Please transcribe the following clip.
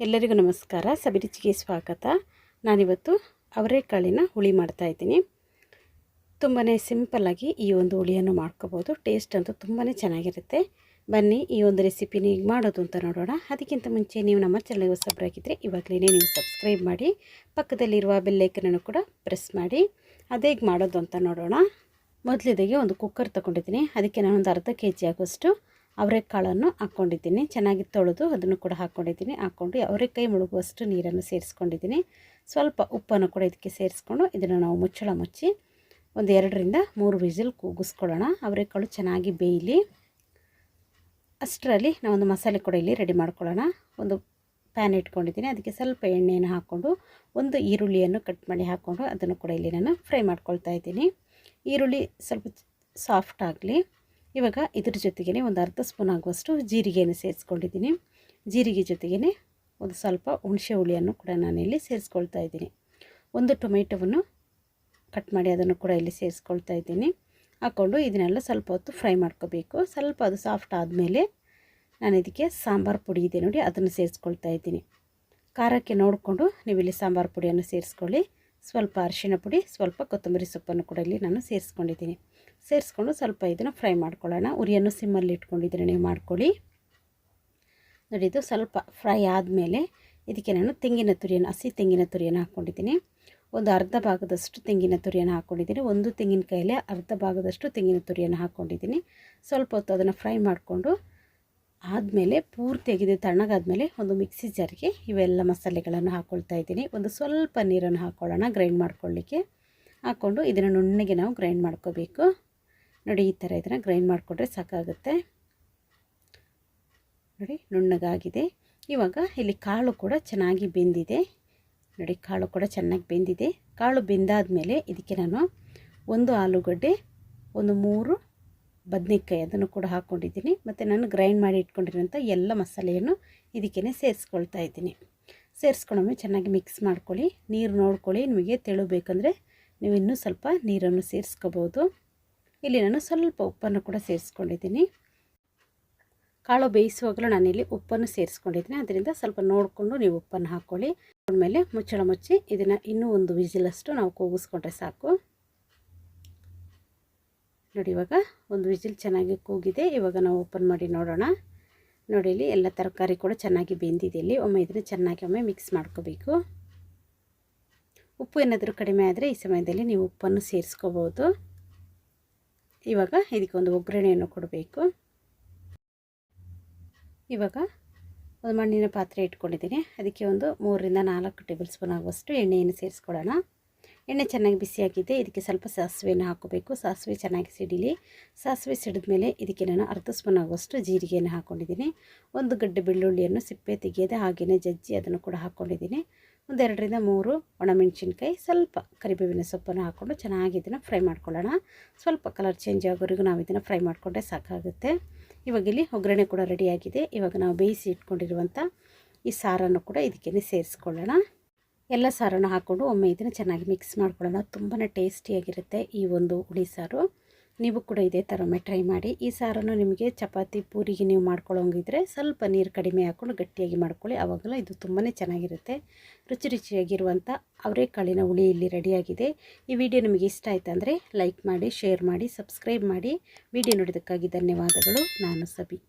ಎಲ್ಲರಿಗೂ ನಮಸ್ಕಾರ. ಸಬಿರುಚಿಗೆ ಸ್ವಾಗತ. ನಾನಿವತ್ತು ಅವರೆಕಾಳಿನ ಹುಳಿ ಮಾಡ್ತಾ ಇದ್ದೀನಿ. ತುಂಬಾ ಸಿಂಪಲ್ಲಾಗಿ ಈ ಒಂದು ಹುಳಿಯನ್ನು ಮಾಡ್ಕೋಬೋದು. ಟೇಸ್ಟ್ ಅಂತೂ ತುಂಬಾ ಚೆನ್ನಾಗಿರುತ್ತೆ. ಬನ್ನಿ ಈ ಒಂದು ರೆಸಿಪಿನ ಈಗ ಮಾಡೋದು ಅಂತ ನೋಡೋಣ. ಅದಕ್ಕಿಂತ ಮುಂಚೆ ನೀವು ನಮ್ಮ ಚಾನಲ್ಗೆ ಹೊಸಬ್ರಾಗಿದ್ದರೆ ಇವಾಗಲೇ ನೀವು ಸಬ್ಸ್ಕ್ರೈಬ್ ಮಾಡಿ, ಪಕ್ಕದಲ್ಲಿರುವ ಬೆಲ್ಲೈಕನನ್ನು ಕೂಡ ಪ್ರೆಸ್ ಮಾಡಿ. ಅದೇ ಹೇಗೆ ಮಾಡೋದು ಅಂತ ನೋಡೋಣ. ಮೊದಲಿದಾಗೆ ಒಂದು ಕುಕ್ಕರ್ ತೊಗೊಂಡಿದ್ದೀನಿ. ಅದಕ್ಕೆ ನಾನೊಂದು ಅರ್ಧ ಕೆ ಜಿ ಆಗೋಷ್ಟು ಅವರೆಕಾಳನ್ನು ಹಾಕ್ಕೊಂಡಿದ್ದೀನಿ ಚೆನ್ನಾಗಿ ತೊಳೆದು ಅದನ್ನು ಕೂಡ ಹಾಕ್ಕೊಂಡಿದ್ದೀನಿ ಹಾಕ್ಕೊಂಡು ಅವರೆಕಾಯಿ ಮುಳುಗುವಷ್ಟು ನೀರನ್ನು ಸೇರಿಸ್ಕೊಂಡಿದ್ದೀನಿ. ಸ್ವಲ್ಪ ಉಪ್ಪನ್ನು ಕೂಡ ಇದಕ್ಕೆ ಸೇರಿಸ್ಕೊಂಡು ಇದನ್ನು ನಾವು ಮುಚ್ಚಳ ಮುಚ್ಚಿ ಒಂದು ಎರಡರಿಂದ ಮೂರು ವಿಜಿಲ್ ಕೂಗಿಸ್ಕೊಳ್ಳೋಣ. ಅವರೆಕಾಳು ಚೆನ್ನಾಗಿ ಬೇಯಲಿ. ಅಷ್ಟರಲ್ಲಿ ನಾವೊಂದು ಮಸಾಲೆ ಕೂಡ ಇಲ್ಲಿ ರೆಡಿ ಮಾಡ್ಕೊಳ್ಳೋಣ. ಒಂದು ಪ್ಯಾನ್ ಇಟ್ಕೊಂಡಿದ್ದೀನಿ. ಅದಕ್ಕೆ ಸ್ವಲ್ಪ ಎಣ್ಣೆಯನ್ನು ಹಾಕ್ಕೊಂಡು ಒಂದು ಈರುಳ್ಳಿಯನ್ನು ಕಟ್ ಮಾಡಿ ಹಾಕ್ಕೊಂಡು ಅದನ್ನು ಕೂಡ ಇಲ್ಲಿ ನಾನು ಫ್ರೈ ಮಾಡ್ಕೊಳ್ತಾ ಇದ್ದೀನಿ. ಈರುಳ್ಳಿ ಸ್ವಲ್ಪ ಸಾಫ್ಟ್ ಆಗಲಿ. ಇವಾಗ ಇದ್ರ ಜೊತೆಗೇ ಒಂದು ಅರ್ಧ ಸ್ಪೂನ್ ಆಗುವಷ್ಟು ಜೀರಿಗೆಯನ್ನು ಸೇರಿಸ್ಕೊಂಡಿದ್ದೀನಿ. ಜೀರಿಗೆ ಜೊತೆಗೇ ಒಂದು ಸ್ವಲ್ಪ ಹುಣಸೆ ಹುಳಿಯನ್ನು ಕೂಡ ನಾನಿಲ್ಲಿ ಸೇರಿಸ್ಕೊಳ್ತಾ ಇದ್ದೀನಿ. ಒಂದು ಟೊಮೆಟೊವನ್ನು ಕಟ್ ಮಾಡಿ ಅದನ್ನು ಕೂಡ ಇಲ್ಲಿ ಸೇರಿಸ್ಕೊಳ್ತಾ ಇದ್ದೀನಿ. ಹಾಕ್ಕೊಂಡು ಇದನ್ನೆಲ್ಲ ಸ್ವಲ್ಪ ಹೊತ್ತು ಫ್ರೈ ಮಾಡ್ಕೋಬೇಕು. ಸ್ವಲ್ಪ ಅದು ಸಾಫ್ಟ್ ಆದಮೇಲೆ ನಾನು ಇದಕ್ಕೆ ಸಾಂಬಾರು ಪುಡಿ ಇದೆ ನೋಡಿ, ಅದನ್ನು ಸೇರಿಸ್ಕೊಳ್ತಾ ಇದ್ದೀನಿ. ಖಾರಕ್ಕೆ ನೋಡಿಕೊಂಡು ನೀವು ಇಲ್ಲಿ ಸಾಂಬಾರು ಪುಡಿಯನ್ನು ಸೇರಿಸ್ಕೊಳ್ಳಿ. ಸ್ವಲ್ಪ ಅರಿಶಿನ ಪುಡಿ, ಸ್ವಲ್ಪ ಕೊತ್ತಂಬರಿ ಸೊಪ್ಪನ್ನು ಕೂಡ ಇಲ್ಲಿ ನಾನು ಸೇರಿಸ್ಕೊಂಡಿದ್ದೀನಿ. ಸೇರಿಸ್ಕೊಂಡು ಸ್ವಲ್ಪ ಇದನ್ನು ಫ್ರೈ ಮಾಡ್ಕೊಳ್ಳೋಣ. ಉರಿಯನ್ನು ಸಿಮ್ಮಲ್ಲಿ ಇಟ್ಕೊಂಡಿದ್ದೀನಿ, ನೀವು ಮಾಡ್ಕೊಳ್ಳಿ. ನೋಡಿ, ಇದು ಸ್ವಲ್ಪ ಫ್ರೈ ಆದಮೇಲೆ ಇದಕ್ಕೆ ನಾನು ತೆಂಗಿನ ತುರಿಯನ್ನು, ಹಸಿ ತೆಂಗಿನ ತುರಿಯನ್ನು ಹಾಕ್ಕೊಂಡಿದ್ದೀನಿ. ಒಂದು ಅರ್ಧ ಭಾಗದಷ್ಟು ತೆಂಗಿನ ತುರಿಯನ್ನು ಹಾಕ್ಕೊಂಡಿದ್ದೀನಿ. ಒಂದು ತೆಂಗಿನಕಾಯಲ್ಲೇ ಅರ್ಧ ಭಾಗದಷ್ಟು ತೆಂಗಿನ ತುರಿಯನ್ನು ಹಾಕ್ಕೊಂಡಿದ್ದೀನಿ. ಸ್ವಲ್ಪ ಹೊತ್ತು ಅದನ್ನು ಫ್ರೈ ಮಾಡಿಕೊಂಡು ಆದಮೇಲೆ ಪೂರ್ತಿಯಾಗಿದೆ, ತಣ್ಣಗಾದಮೇಲೆ ಒಂದು ಮಿಕ್ಸಿ ಜಾರಿಗೆ ಇವೆಲ್ಲ ಮಸಾಲೆಗಳನ್ನು ಹಾಕ್ಕೊಳ್ತಾ ಇದ್ದೀನಿ. ಒಂದು ಸ್ವಲ್ಪ ನೀರನ್ನು ಹಾಕ್ಕೊಳ್ಳೋಣ ಗ್ರೈಂಡ್ ಮಾಡ್ಕೊಳ್ಳಿಕ್ಕೆ. ಹಾಕ್ಕೊಂಡು ಇದನ್ನು ನುಣ್ಣಗೆ ನಾವು ಗ್ರೈಂಡ್ ಮಾಡ್ಕೋಬೇಕು. ನೋಡಿ, ಈ ಥರ ಇದನ್ನು ಗ್ರೈಂಡ್ ಮಾಡಿಕೊಂಡ್ರೆ ಸಾಕಾಗುತ್ತೆ. ನೋಡಿ, ನುಣ್ಣಗಾಗಿದೆ. ಇವಾಗ ಇಲ್ಲಿ ಕಾಳು ಕೂಡ ಚೆನ್ನಾಗಿ ಬೆಂದಿದೆ. ನೋಡಿ, ಕಾಳು ಕೂಡ ಚೆನ್ನಾಗಿ ಬೆಂದಿದೆ. ಕಾಳು ಬೆಂದಾದ ಮೇಲೆ ಇದಕ್ಕೆ ನಾನು ಒಂದು ಆಲೂಗಡ್ಡೆ, ಒಂದು ಮೂರು ಬದನೆಕಾಯಿ ಅದನ್ನು ಕೂಡ ಹಾಕ್ಕೊಂಡಿದ್ದೀನಿ. ಮತ್ತು ನಾನು ಗ್ರೈಂಡ್ ಮಾಡಿ ಇಟ್ಕೊಂಡಿರುವಂಥ ಎಲ್ಲ ಮಸಾಲೆಯನ್ನು ಇದಕ್ಕೇ ಸೇರಿಸ್ಕೊಳ್ತಾ ಇದ್ದೀನಿ. ಸೇರಿಸ್ಕೊಂಡೊಮ್ಮೆ ಚೆನ್ನಾಗಿ ಮಿಕ್ಸ್ ಮಾಡ್ಕೊಳ್ಳಿ. ನೀರು ನೋಡ್ಕೊಳ್ಳಿ. ನಿಮಗೆ ತೆಳು ಬೇಕಂದರೆ ನೀವು ಇನ್ನೂ ಸ್ವಲ್ಪ ನೀರನ್ನು ಸೇರಿಸ್ಕೋಬೋದು. ಇಲ್ಲಿ ನಾನು ಸ್ವಲ್ಪ ಉಪ್ಪನ್ನು ಕೂಡ ಸೇರಿಸ್ಕೊಂಡಿದ್ದೀನಿ. ಕಾಳು ಬೇಯಿಸುವಾಗಲೂ ನಾನಿಲ್ಲಿ ಉಪ್ಪನ್ನು ಸೇರಿಸ್ಕೊಂಡಿದ್ದೀನಿ. ಅದರಿಂದ ಸ್ವಲ್ಪ ನೋಡಿಕೊಂಡು ನೀವು ಉಪ್ಪನ್ನು ಹಾಕ್ಕೊಳ್ಳಿ. ಆಮೇಲೆ ಮುಚ್ಚಳ ಮುಚ್ಚಿ ಇದನ್ನು ಇನ್ನೂ ಒಂದು ವಿಜಿಲಷ್ಟು ನಾವು ಕೂಗಿಸ್ಕೊಂಡ್ರೆ ಸಾಕು. ನೋಡಿ, ಇವಾಗ ಒಂದು ವಿಜಿಲ್ ಚೆನ್ನಾಗಿ ಕೂಗಿದೆ. ಇವಾಗ ನಾವು ಓಪನ್ ಮಾಡಿ ನೋಡೋಣ. ನೋಡಿ, ಇಲ್ಲಿ ಎಲ್ಲ ತರಕಾರಿ ಕೂಡ ಚೆನ್ನಾಗಿ ಬೆಂದಿದೆ. ಇಲ್ಲಿ ಒಮ್ಮೆ ಇದನ್ನು ಚೆನ್ನಾಗಿ ಒಮ್ಮೆ ಮಿಕ್ಸ್ ಮಾಡ್ಕೋಬೇಕು. ಉಪ್ಪು ಏನಾದರೂ ಕಡಿಮೆ ಆದರೆ ಈ ಸಮಯದಲ್ಲಿ ನೀವು ಉಪ್ಪನ್ನು ಸೇರಿಸ್ಕೋಬೋದು ಇವಾಗ ಇದಕ್ಕೆ ಒಂದು ಒಗ್ಗರಣೆಯನ್ನು ಕೊಡಬೇಕು. ಇವಾಗ ಒಂದು ಮಣ್ಣಿನ ಪಾತ್ರೆ ಇಟ್ಕೊಂಡಿದ್ದೀನಿ. ಅದಕ್ಕೆ ಒಂದು ಮೂರರಿಂದ ನಾಲ್ಕು ಟೇಬಲ್ ಸ್ಪೂನ್ ಆಗುವಷ್ಟು ಎಣ್ಣೆಯನ್ನು ಸೇರಿಸ್ಕೊಳ್ಳೋಣ. ಎಣ್ಣೆ ಚೆನ್ನಾಗಿ ಬಿಸಿಯಾಗಿದೆ. ಇದಕ್ಕೆ ಸ್ವಲ್ಪ ಸಾಸಿವೆನ ಹಾಕೋಬೇಕು. ಸಾಸಿವೆ ಚೆನ್ನಾಗಿ ಸಿಡಿಲಿ. ಸಾಸಿವೆ ಸಿಡಿದ ಮೇಲೆ ಇದಕ್ಕೆ ನಾನು ಅರ್ಧ ಸ್ಪೂನ್ ಆಗುವಷ್ಟು ಜೀರಿಗೆಯನ್ನು ಹಾಕ್ಕೊಂಡಿದ್ದೀನಿ ಒಂದು ಗಡ್ಡೆ ಬೆಳ್ಳುಳ್ಳಿಯನ್ನು ಸಿಪ್ಪೆ ತೆಗೆಯದೆ ಹಾಗೆಯೇ ಜಜ್ಜಿ ಅದನ್ನು ಕೂಡ ಹಾಕ್ಕೊಂಡಿದ್ದೀನಿ ಒಂದೆರಡರಿಂದ ಮೂರು ಒಣಮೆಣಸಿನ್ಕಾಯಿ, ಸ್ವಲ್ಪ ಕರಿಬೇವಿನ ಸೊಪ್ಪನ್ನು ಹಾಕ್ಕೊಂಡು ಚೆನ್ನಾಗಿ ಇದನ್ನು ಫ್ರೈ ಮಾಡ್ಕೊಳ್ಳೋಣ. ಸ್ವಲ್ಪ ಕಲರ್ ಚೇಂಜ್ ಆಗೋವರೆಗೂ ನಾವು ಇದನ್ನು ಫ್ರೈ ಮಾಡಿಕೊಂಡ್ರೆ ಸಾಕಾಗುತ್ತೆ. ಇವಾಗ ಇಲ್ಲಿ ಒಗ್ಗರಣೆ ಕೂಡ ರೆಡಿಯಾಗಿದೆ. ಇವಾಗ ನಾವು ಬೇಯಿಸಿ ಇಟ್ಕೊಂಡಿರುವಂಥ ಈ ಸಾರನ್ನು ಕೂಡ ಇದಕ್ಕೆ ಸೇರಿಸ್ಕೊಳ್ಳೋಣ. ಎಲ್ಲ ಸಾರನ್ನು ಹಾಕ್ಕೊಂಡು ಒಮ್ಮೆ ಇದನ್ನು ಚೆನ್ನಾಗಿ ಮಿಕ್ಸ್ ಮಾಡ್ಕೊಳ್ಳೋಣ. ತುಂಬಾ ಟೇಸ್ಟಿಯಾಗಿರುತ್ತೆ ಈ ಒಂದು ಹುಳಿ ಸಾರು. ನೀವು ಕೂಡ ಇದೇ ಥರ ಒಮ್ಮೆ ಟ್ರೈ ಮಾಡಿ. ಈ ಸಾರನ್ನು ನಿಮಗೆ ಚಪಾತಿ, ಪೂರಿಗೆ ನೀವು ಮಾಡ್ಕೊಳ್ಳೋಂಗಿದ್ರೆ ಸ್ವಲ್ಪ ನೀರು ಕಡಿಮೆ ಹಾಕ್ಕೊಂಡು ಗಟ್ಟಿಯಾಗಿ ಮಾಡ್ಕೊಳ್ಳಿ. ಆವಾಗಲೂ ಇದು ತುಂಬಾ ಚೆನ್ನಾಗಿರುತ್ತೆ. ರುಚಿ ರುಚಿಯಾಗಿರುವಂಥ ಅವರೆಕಾಳಿನ ಹುಳಿ ಇಲ್ಲಿ ರೆಡಿಯಾಗಿದೆ. ಈ ವಿಡಿಯೋ ನಿಮಗೆ ಇಷ್ಟ ಆಯ್ತು ಅಂದರೆ ಲೈಕ್ ಮಾಡಿ ಶೇರ್ ಮಾಡಿ ಸಬ್ಸ್ಕ್ರೈಬ್ ಮಾಡಿ. ವಿಡಿಯೋ ನೋಡೋದಕ್ಕಾಗಿ ಧನ್ಯವಾದಗಳು. ನಾನು ಸಬಿ.